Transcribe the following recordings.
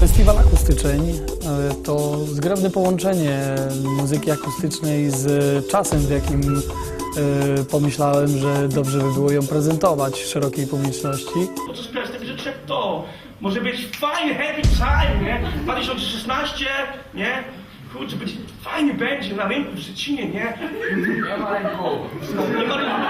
Festiwal Akustyczeń e, to zgrabne połączenie muzyki akustycznej z czasem, w jakim e, pomyślałem, że dobrze by było ją prezentować szerokiej publiczności. Po co śpiewać takie rzeczy jak to? Może być fajny, happy time, nie? 2016, nie? Kurczę, być fajnie będzie na rynku w Szczecinie, nie? Nie ma rynku. Nie ma rynku.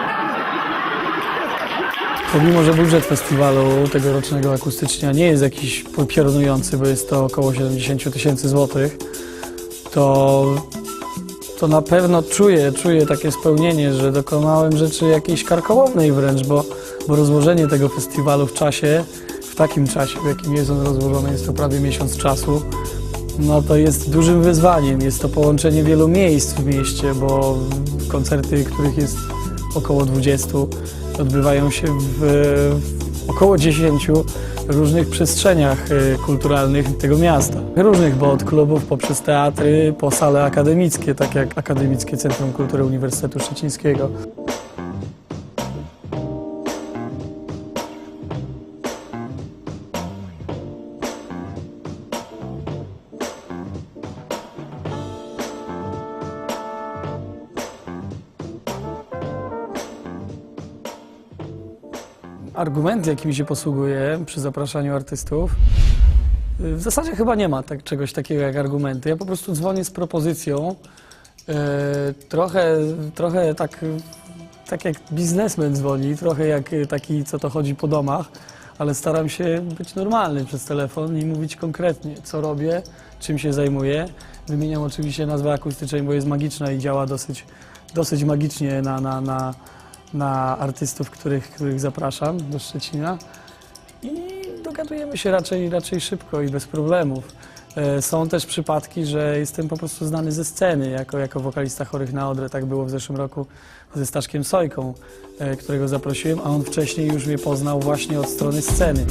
Pomimo, że budżet festiwalu tegorocznego akustycznia nie jest jakiś piorunujący, bo jest to około 70 tysięcy złotych, to, to na pewno czuję, czuję takie spełnienie, że dokonałem rzeczy jakiejś karkołomnej wręcz, bo, bo rozłożenie tego festiwalu w czasie, w takim czasie, w jakim jest on rozłożony, jest to prawie miesiąc czasu, no to jest dużym wyzwaniem. Jest to połączenie wielu miejsc w mieście, bo koncerty, których jest około 20, odbywają się w, w około 10 różnych przestrzeniach y, kulturalnych tego miasta. Różnych, bo od klubów poprzez teatry, po sale akademickie, tak jak Akademickie Centrum Kultury Uniwersytetu Szczecińskiego. Argument, jakimi się posługuję przy zapraszaniu artystów, y, w zasadzie chyba nie ma tak, czegoś takiego jak argumenty. Ja po prostu dzwonię z propozycją, e, trochę, trochę tak, tak jak biznesmen dzwoni, trochę jak y, taki, co to chodzi po domach, ale staram się być normalny przez telefon i mówić konkretnie, co robię, czym się zajmuję. Wymieniam oczywiście nazwę akustycznej, bo jest magiczna i działa dosyć, dosyć magicznie na, na, na, na artystów, których, których zapraszam do Szczecina. I dogadujemy się raczej, raczej szybko i bez problemów. E, Są też przypadki, że jestem po prostu znany ze sceny, jako, jako wokalista chorych na odrę. Tak było w zeszłym roku ze Staszkiem Sojką, e, którego zaprosiłem, a on wcześniej już mnie poznał właśnie od strony sceny.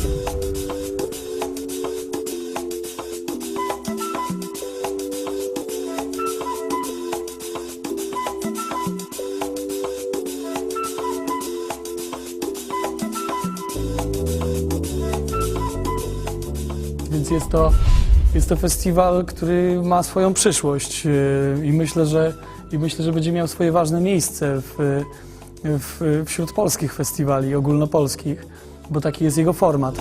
Jest to, jest to festiwal, który ma swoją przyszłość yy, i myślę, że, i myślę, że będzie miał swoje ważne miejsce w, w, wśród polskich festiwali ogólnopolskich, bo taki jest jego format.